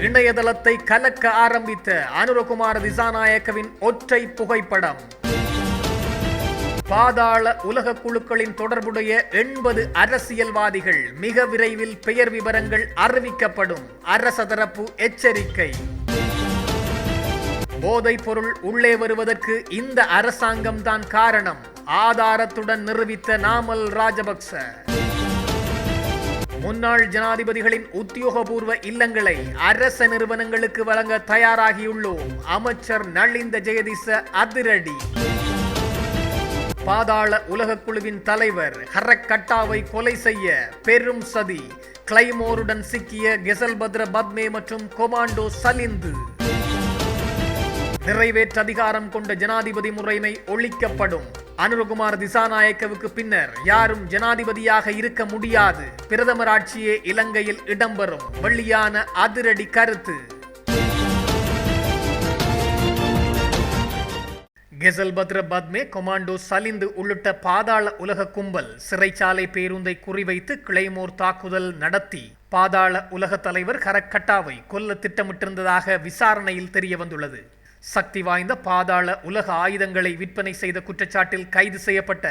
இணையதளத்தை கலக்க ஆரம்பித்த அனுரகுமார் திசாநாயக்கவின் ஒற்றை புகைப்படம். பாதாள உலக குழுக்களின் தொடர்புடைய எண்பது அரசியல்வாதிகள் மிக விரைவில் பெயர் விவரங்கள் அறிவிக்கப்படும் அரச தரப்பு எச்சரிக்கை. போதைப் பொருள் உள்ளே வருவதற்கு இந்த அரசாங்கம்தான் காரணம். ஆதாரத்துடன் நிரூபித்த நாமல் ராஜபக்ச. முன்னாள் ஜனாதிபதிகளின் உத்தியோகபூர்வ இல்லங்களை அரச நிறுவனங்களுக்கு வழங்க தயாராகியுள்ளோம். அமைச்சர் நளிந்த ஜெயதிச அதிரடி. பாதாள உலகக் குழுவின் தலைவர் ஹரக்கட்டாவை கொலை செய்ய பெரும் சதி. கிளைமோருடன் சிக்கிய கெசல்பத்ர பத்மே மற்றும் கொமாண்டோ சலிந்து. நிறைவேற்ற அதிகாரம் கொண்ட ஜனாதிபதி முறைமை ஒழிக்கப்படும். அனுரகுமார் திசாநாயக்கவுக்கு பின்னர் யாரும் ஜனாதிபதியாக இருக்க முடியாது. பிரதமர் ஆட்சியே இலங்கையில் இடம்பெறும். வெள்ளியான அதிரடி கருத்து. கெசல்பத்ர பத்மே கொமாண்டோ சலிந்து உள்ளிட்ட பாதாள உலக கும்பல் சிறைச்சாலை பேருந்தை குறிவைத்து கிளைமோர் தாக்குதல் நடத்தி. பாதாள உலக தலைவர் கரக்கட்டாவை கொல்ல திட்டமிட்டிருந்ததாக விசாரணையில் தெரிய வந்துள்ளது சக்தி வாய்ந்த பாதாள உலக ஆயுதங்களை விற்பனை செய்த குற்றச்சாட்டில் கைது செய்யப்பட்ட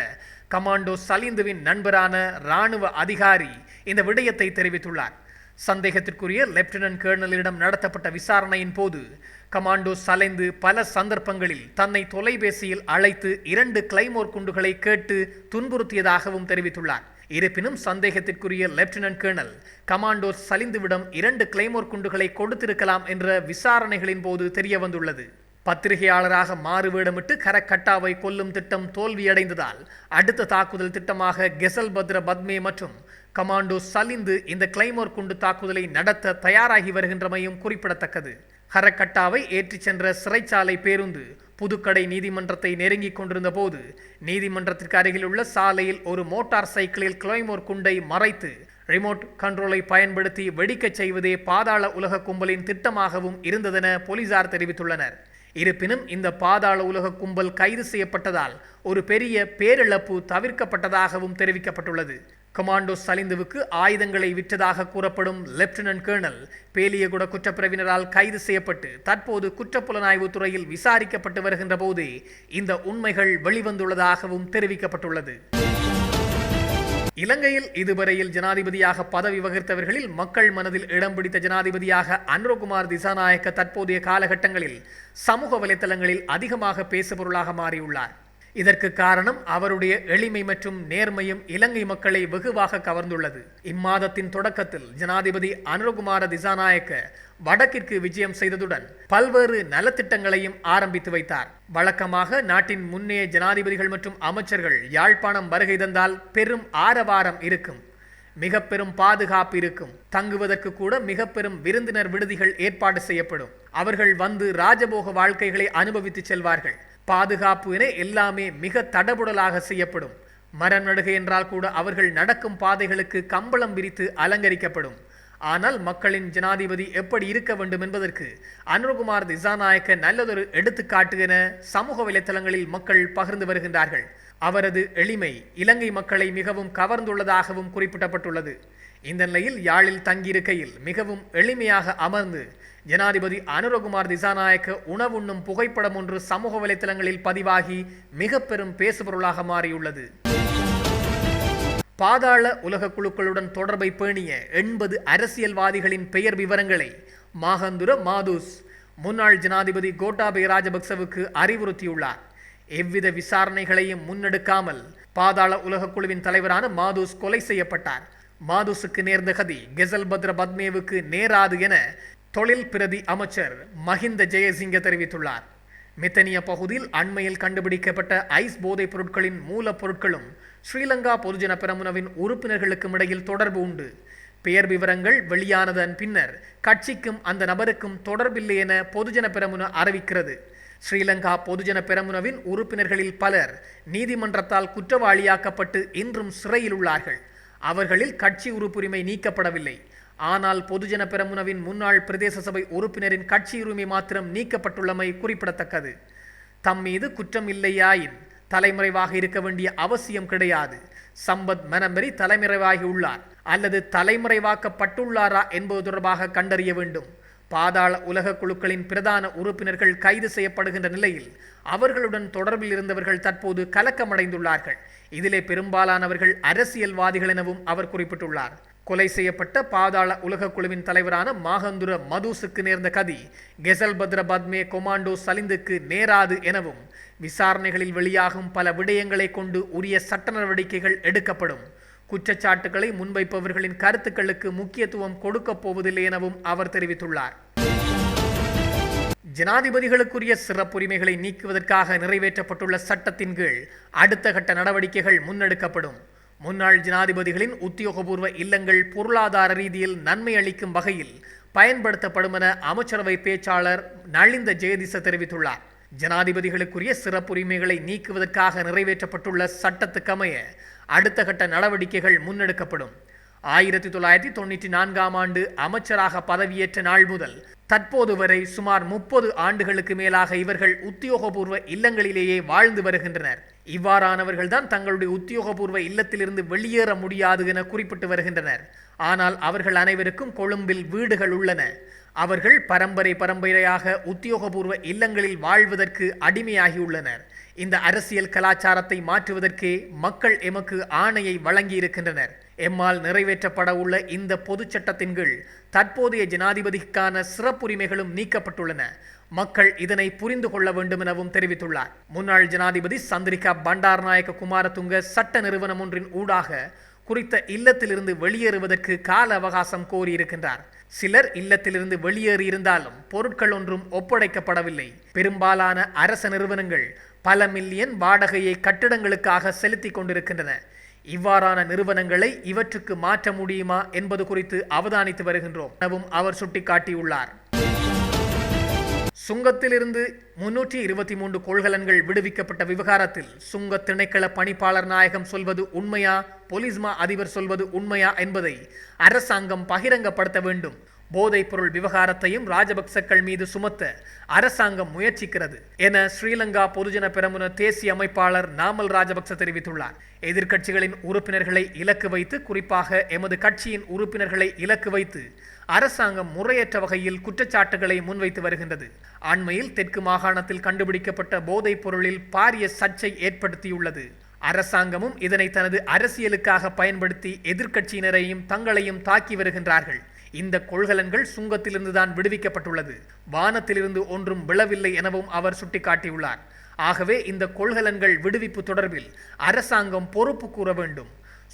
கமாண்டோ சலிந்துவின் நண்பரான இராணுவ அதிகாரி இந்த விடயத்தை தெரிவித்துள்ளார். சந்தேகத்திற்குரிய லெப்டினன்ட் கேர்னலிடம் நடத்தப்பட்ட விசாரணையின் போது கமாண்டோ சலைந்து பல சந்தர்ப்பங்களில் தன்னை தொலைபேசியில் அழைத்து இரண்டு கிளைமோர் குண்டுகளை கேட்டு துன்புறுத்தியதாகவும் தெரிவித்துள்ளார். இருப்பினும் சந்தேகத்திற்குரிய லெப்டினன்ட் கேர்னல் கமாண்டோ சலிந்துவிடம் இரண்டு கிளைமோர் குண்டுகளை கொடுத்திருக்கலாம் என்ற விசாரணைகளின் போது தெரிய வந்துள்ளது பத்திரிகையாளராக மாறுவேடமிட்டு கரக்கட்டாவை கொல்லும் திட்டம் தோல்வியடைந்ததால் அடுத்த தாக்குதல் திட்டமாக கெசல் பத்ர பத்மே மற்றும் கமாண்டோ சலிந்து இந்த கிளைமோர் குண்டு தாக்குதலை நடத்த தயாராகி வருகின்றமையும் குறிப்பிடத்தக்கது. ஹரக்கட்டாவை ஏற்றிச் சென்ற சிறைச்சாலை பேருந்து புதுக்கடை நீதிமன்றத்தை நெருங்கிக் கொண்டிருந்த போது நீதிமன்றத்திற்கு அருகிலுள்ள சாலையில் ஒரு மோட்டார் சைக்கிளில் கிளைமோர் குண்டை மறைத்து ரிமோட் கண்ட்ரோலை பயன்படுத்தி வெடிக்கச் செய்வதே பாதாள உலக கும்பலின் திட்டமாகவும் இருந்ததென போலீசார் தெரிவித்துள்ளனர். இருப்பினும் இந்த பாதாள உலக கும்பல் கைது செய்யப்பட்டதால் ஒரு பெரிய பேரிழப்பு தவிர்க்கப்பட்டதாகவும் தெரிவிக்கப்பட்டுள்ளது. கமாண்டோ சலிந்துவுக்கு ஆயுதங்களை விற்றதாக கூறப்படும் லெப்டினன்ட் கேர்னல் பேலியகுட குற்றப்பிரிவினரால் கைது செய்யப்பட்டு தற்போது குற்றப்புலனாய்வு துறையில் விசாரிக்கப்பட்டு வருகின்ற போது இந்த உண்மைகள் வெளிவந்துள்ளதாகவும் தெரிவிக்கப்பட்டுள்ளது. இலங்கையில் இதுவரையில் ஜனாதிபதியாக பதவி வகித்தவர்களில் மக்கள் மனதில் இடம் பிடித்த ஜனாதிபதியாக அன்ரோகுமார் திசாநாயக்க தற்போதைய காலகட்டங்களில் சமூக வலைத்தளங்களில் அதிகமாக பேசுபொருளாக மாறியுள்ளார். இதற்கு காரணம் அவருடைய எளிமை மற்றும் நேர்மையும் இலங்கை மக்களை வெகுவாக கவர்ந்துள்ளது. இம்மாதத்தின் தொடக்கத்தில் ஜனாதிபதி அனுரகுமார திசாநாயக்க வடக்கிற்கு விஜயம் செய்ததுடன் பல்வேறு நலத்திட்டங்களையும் ஆரம்பித்து வைத்தார். வழக்கமாக நாட்டின் முன்னைய ஜனாதிபதிகள் மற்றும் அமைச்சர்கள் யாழ்ப்பாணம் வருகை தந்தால் பெரும் ஆரவாரம் இருக்கும். மிக பெரும் பாதுகாப்பு இருக்கும். தங்குவதற்கு கூட மிக பெரும் விருந்தினர் விடுதிகள் ஏற்பாடு செய்யப்படும். அவர்கள் வந்து ராஜபோக வாழ்க்கைகளை அனுபவித்து செல்வார்கள். பாதுகாப்பு என எல்லாமே மிக தடபுடலாக செய்யப்படும். மரம் நடுகை என்றால் கூட அவர்கள் நடக்கும் பாதைகளுக்கு கம்பளம் விரித்து அலங்கரிக்கப்படும். ஆனால் மக்களின் ஜனாதிபதி எப்படி இருக்க வேண்டும் என்பதற்கு அனுர்குமார் திசாநாயக்க நல்லதொரு எடுத்துக்காட்டு என சமூக வலைத்தளங்களில் மக்கள் பகிர்ந்து வருகின்றார்கள். அவரது எளிமை இலங்கை மக்களை மிகவும் கவர்ந்துள்ளதாகவும் குறிப்பிடப்பட்டுள்ளது இந்த நிலையில் யாழில் தங்கியிருக்கையில் மிகவும் எளிமையாக அமர்ந்து ஜனாதிபதி அனுரகுமார் திசாநாயக்க உணவுண்ணும் புகைப்படம் ஒன்று சமூக வலைத்தளங்களில் பதிவாகி மிக பெரும் பேசுபொருளாக மாறியுள்ளது. பாதாள உலக குழுக்களுடன் தொடர்பை பேணிய எண்பது அரசியல்வாதிகளின் பெயர் விவரங்களை மாகந்துர மாதூஸ் முன்னாள் ஜனாதிபதி கோட்டாபய ராஜபக்சவுக்கு அறிவுறுத்தியுள்ளார். எவ்வித விசாரணைகளையும் முன்னெடுக்காமல் பாதாள உலக குழுவின் தலைவரான மாதுஸ் கொலை செய்யப்பட்டார். மாதுஸுக்கு நேர்ந்த கதி கெசல் பத்ர பத்மேவுக்கு நேராது என தொழில் பிரதி அமைச்சர் மஹிந்த ஜெயசிங்க தெரிவித்துள்ளார். மித்தனிய பகுதியில் அண்மையில் கண்டுபிடிக்கப்பட்ட ஐஸ் போதைப் பொருட்களின் மூலப்பொருட்களும் ஸ்ரீலங்கா பொதுஜன பெரமுனவின் உறுப்பினர்களுக்கும் இடையில் தொடர்பு உண்டு. பெயர் விவரங்கள் வெளியானதன் பின்னர் கட்சிக்கும் அந்த நபருக்கும் தொடர்பில்லை என பொதுஜன பெரமுன அறிவிக்கிறது. ஸ்ரீலங்கா பொதுஜன பெரமுனவின் உறுப்பினர்களில் பலர் நீதிமன்றத்தால் குற்றவாளியாக்கப்பட்டு இன்றும் சிறையில் உள்ளார்கள். அவர்களில் கட்சி உறுப்புரிமை நீக்கப்படவில்லை. ஆனால் பொதுஜன பெரமுனவின் முன்னாள் பிரதேச சபை உறுப்பினரின் கட்சி உரிமை மாத்திரம் நீக்கப்பட்டுள்ளமை குறிப்பிடத்தக்கது. தம் மீது குற்றம் இல்லையாயின் தலைமறைவாக இருக்க வேண்டிய அவசியம் கிடையாது. சம்பத் மனம்பெரி தலைமறைவாகி உள்ளார். அல்லது தலைமறைவாக்கப்பட்டுள்ளாரா என்பது தொடர்பாக கண்டறிய வேண்டும். பாதாள உலக குழுக்களின் பிரதான உறுப்பினர்கள் கைது செய்யப்படுகின்ற நிலையில் அவர்களுடன் தொடர்பில் இருந்தவர்கள் தற்போது கலக்கமடைந்துள்ளார்கள். இதிலே பெரும்பாலானவர்கள் அரசியல்வாதிகள் எனவும் அவர் குறிப்பிட்டுள்ளார். கொலை செய்யப்பட்ட பாதாள உலக குழுவின் தலைவரான மாகந்துர மதுசுக்கு நேர்ந்த கதி கெசல் பத்ர பத்மே கொமாண்டோ சலிந்துக்கு நேராது எனவும் விசாரணைகளில் வெளியாகும் பல விடயங்களை கொண்டு உரிய சட்ட நடவடிக்கைகள் எடுக்கப்படும். குற்றச்சாட்டுகளை முன்வைப்பவர்களின் கருத்துக்களுக்கு முக்கியத்துவம் கொடுக்கப் போவதில்லை எனவும் அவர் தெரிவித்துள்ளார். ஜனாதிபதிகளுக்குரிய சிறப்புரிமைகளை நீக்குவதற்காக நிறைவேற்றப்பட்டுள்ள சட்டத்தின் கீழ் அடுத்த கட்ட நடவடிக்கைகள் முன்னெடுக்கப்படும். முன்னாள் ஜனாதிபதிகளின் உத்தியோகபூர்வ இல்லங்கள் பொருளாதார ரீதியில் நன்மை அளிக்கும் வகையில் பயன்படுத்தப்படும் என அமைச்சரவை பேச்சாளர் நளிந்த ஜெயதிச தெரிவித்துள்ளார். ஜனாதிபதிகளுக்குரிய சிறப்புரிமைகளை நீக்குவதற்காக நிறைவேற்றப்பட்டுள்ள சட்டத்துக்கமைய அடுத்த கட்ட நடவடிக்கைகள் முன்னெடுக்கப்படும். ஆயிரத்தி தொள்ளாயிரத்தி தொண்ணூற்றி நான்காம் ஆண்டு அமைச்சராக பதவியேற்ற நாள் முதல் தற்போது வரை சுமார் முப்பது ஆண்டுகளுக்கு மேலாக இவர்கள் உத்தியோகபூர்வ இல்லங்களிலேயே வாழ்ந்து வருகின்றனர். இவ்வாறானவர்கள்தான் தங்களுடைய உத்தியோகபூர்வ இல்லத்திலிருந்து வெளியேற முடியாது என குறிப்பிட்டு வருகின்றனர். ஆனால் அவர்கள் அனைவருக்கும் கொழும்பில் வீடுகள் உள்ளன. அவர்கள் பரம்பரை பரம்பரையாக உத்தியோகபூர்வ இல்லங்களில் வாழ்வதற்கு அடிமையாகியுள்ளனர் இந்த அரசியல் கலாச்சாரத்தை மாற்றுவதற்கே மக்கள் எமக்கு ஆணையை வழங்கியிருக்கின்றனர். எம்மால் நிறைவேற்றப்பட உள்ள இந்த பொது சட்டத்தின் கீழ் தற்போதைய ஜனாதிபதிக்கான சிறப்புரிமைகளும் நீக்கப்பட்டுள்ளன. மக்கள் இதனை புரிந்து கொள்ள வேண்டும் எனவும் தெரிவித்துள்ளார். முன்னாள் ஜனாதிபதி சந்திரிகா பண்டாரநாயக்க குமாரதுங்க சட்ட நிறுவனம் ஒன்றின் ஊடாக குறித்த இல்லத்திலிருந்து வெளியேறுவதற்கு கால அவகாசம் கோரியிருக்கின்றார். சிலர் இல்லத்திலிருந்து வெளியேறியிருந்தாலும் பொருட்கள் ஒன்றும் ஒப்படைக்கப்படவில்லை. பெரும்பாலான அரச நிறுவனங்கள் பல மில்லியன் வாடகையை கட்டிடங்களுக்காக செலுத்தி கொண்டிருக்கின்றன. இவ்வாறான நிறுவனங்களை இவற்றுக்கு மாற்ற முடியுமா என்பது குறித்து அவதானித்து வருகின்றோம் எனவும் அவர் சுட்டிக்காட்டியுள்ளார். சுங்கத்திலிருந்து முன்னூற்றி இருபத்தி மூன்று கொள்கலன்கள் விடுவிக்கப்பட்ட விவகாரத்தில் சுங்க திணைக்கள பணிப்பாளர் நாயகம் சொல்வது உண்மையா பொலிஸ்மா அதிபர் சொல்வது உண்மையா என்பதை அரசாங்கம் பகிரங்கப்படுத்த வேண்டும். போதைப்பொருள் விவகாரத்தையும் ராஜபக்சக்கள் மீது சுமத்த அரசாங்கம் முயற்சிக்கிறது என ஸ்ரீலங்கா பொதுஜன பெரமுன தேசிய அமைப்பாளர் நாமல் ராஜபக்ச தெரிவித்துள்ளார். எதிர்க்கட்சிகளின் உறுப்பினர்களை இலக்கு வைத்து குறிப்பாக எமது கட்சியின் உறுப்பினர்களை இலக்கு வைத்து அரசாங்கம் முறையற்ற வகையில் குற்றச்சாட்டுகளை முன்வைத்து வருகின்றது. அண்மையில் தெற்கு மாகாணத்தில் கண்டுபிடிக்கப்பட்ட போதைப் பொருளில் பாரிய சர்ச்சை ஏற்படுத்தியுள்ளது. அரசாங்கமும் இதனை தனது அரசியலுக்காக பயன்படுத்தி எதிர்க்கட்சியினரையும் தங்களையும் தாக்கி வருகின்றார்கள். இந்த கொள்கலன்கள் சுங்கத்திலிருந்து தான் விடுவிக்கப்பட்டுள்ளது. வானத்திலிருந்து ஒன்றும் விழவில்லை எனவும் அவர் சுட்டிக்காட்டியுள்ளார். ஆகவே இந்த கொள்கலன்கள் விடுவிப்பு தொடர்பில் அரசாங்கம் பொறுப்பு கூற வேண்டும்.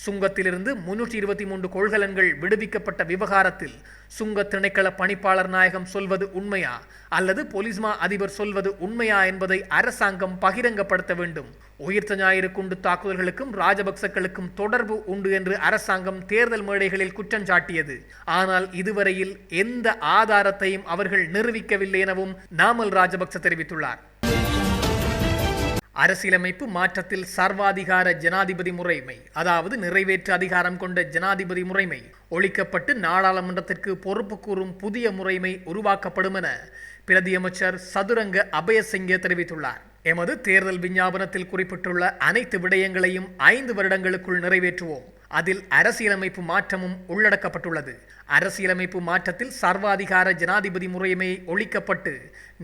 சுங்கத்திலிருந்து முன்னூற்றி இருபத்தி மூன்று கொள்கலன்கள் விடுவிக்கப்பட்ட விவகாரத்தில் சுங்க திணைக்கள பணிப்பாளர் நாயகம் சொல்வது உண்மையா? அல்லது பொலிஸ்மா அதிபர் சொல்வது உண்மையா என்பதை அரசாங்கம் பகிரங்கப்படுத்த வேண்டும். உயிர்த்த ஞாயிறு குண்டு தாக்குதல்களுக்கும் ராஜபக்சக்களுக்கும் தொடர்பு உண்டு என்று அரசாங்கம் தேர்தல் மேடைகளில் குற்றம் சாட்டியது. ஆனால் இதுவரையில் எந்த ஆதாரத்தையும் அவர்கள் நிரூபிக்கவில்லை எனவும் நாமல் ராஜபக்ச தெரிவித்துள்ளார். அரசியலமைப்பு மாற்றத்தில் சர்வாதிகார ஜனாதிபதி முறைமை அதாவது நிறைவேற்று அதிகாரம் கொண்ட ஜனாதிபதி முறைமை ஒழிக்கப்பட்டு நாடாளுமன்றத்திற்கு பொறுப்பு கூறும் புதிய முறைமை உருவாக்கப்படும் என பிரதியமைச்சர் சதுரங்க அபயசிங்க தெரிவித்துள்ளார். எமது தேர்தல் விஞ்ஞாபனத்தில் குறிப்பிட்டுள்ள அனைத்து விடயங்களையும் ஐந்து வருடங்களுக்குள் நிறைவேற்றுவோம். அதில் அரசியலமைப்பு மாற்றமும் உள்ளடக்கப்பட்டுள்ளது. அரசியலமைப்பு மாற்றத்தில் சர்வாதிகார ஜனாதிபதி முறைமை ஒழிக்கப்பட்டு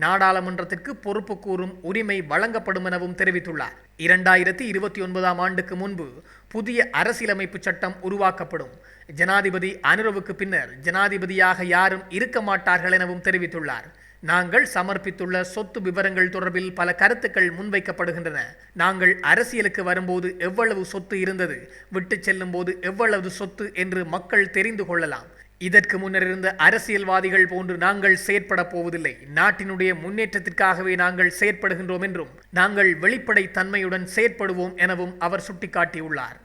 நாடாளுமன்றத்திற்கு பொறுப்பு கூறும் உரிமை வழங்கப்படும் எனவும் தெரிவித்துள்ளார். இரண்டாயிரத்தி இருபத்தி ஒன்பதாம் ஆண்டுக்கு முன்பு புதிய அரசியலமைப்பு சட்டம் உருவாக்கப்படும். ஜனாதிபதி அனுரவுக்கு பின்னர் ஜனாதிபதியாக யாரும் இருக்க மாட்டார்கள் எனவும் தெரிவித்துள்ளார். நாங்கள் சமர்ப்பித்துள்ள சொத்து விவரங்கள் தொடர்பில் பல கருத்துக்கள் முன்வைக்கப்படுகின்றன. நாங்கள் அரசியலுக்கு வரும்போது எவ்வளவு சொத்து இருந்தது விட்டு செல்லும் போது எவ்வளவு சொத்து என்று மக்கள் தெரிந்து கொள்ளலாம். இதற்கு முன்னர் இருந்த அரசியல்வாதிகள் போன்று நாங்கள் செயற்பட போவதில்லை. நாட்டினுடைய முன்னேற்றத்திற்காகவே நாங்கள் செயற்படுகின்றோம் என்றும் நாங்கள் வெளிப்படை தன்மையுடன் செயற்படுவோம் எனவும் அவர் சுட்டிக்காட்டியுள்ளார்.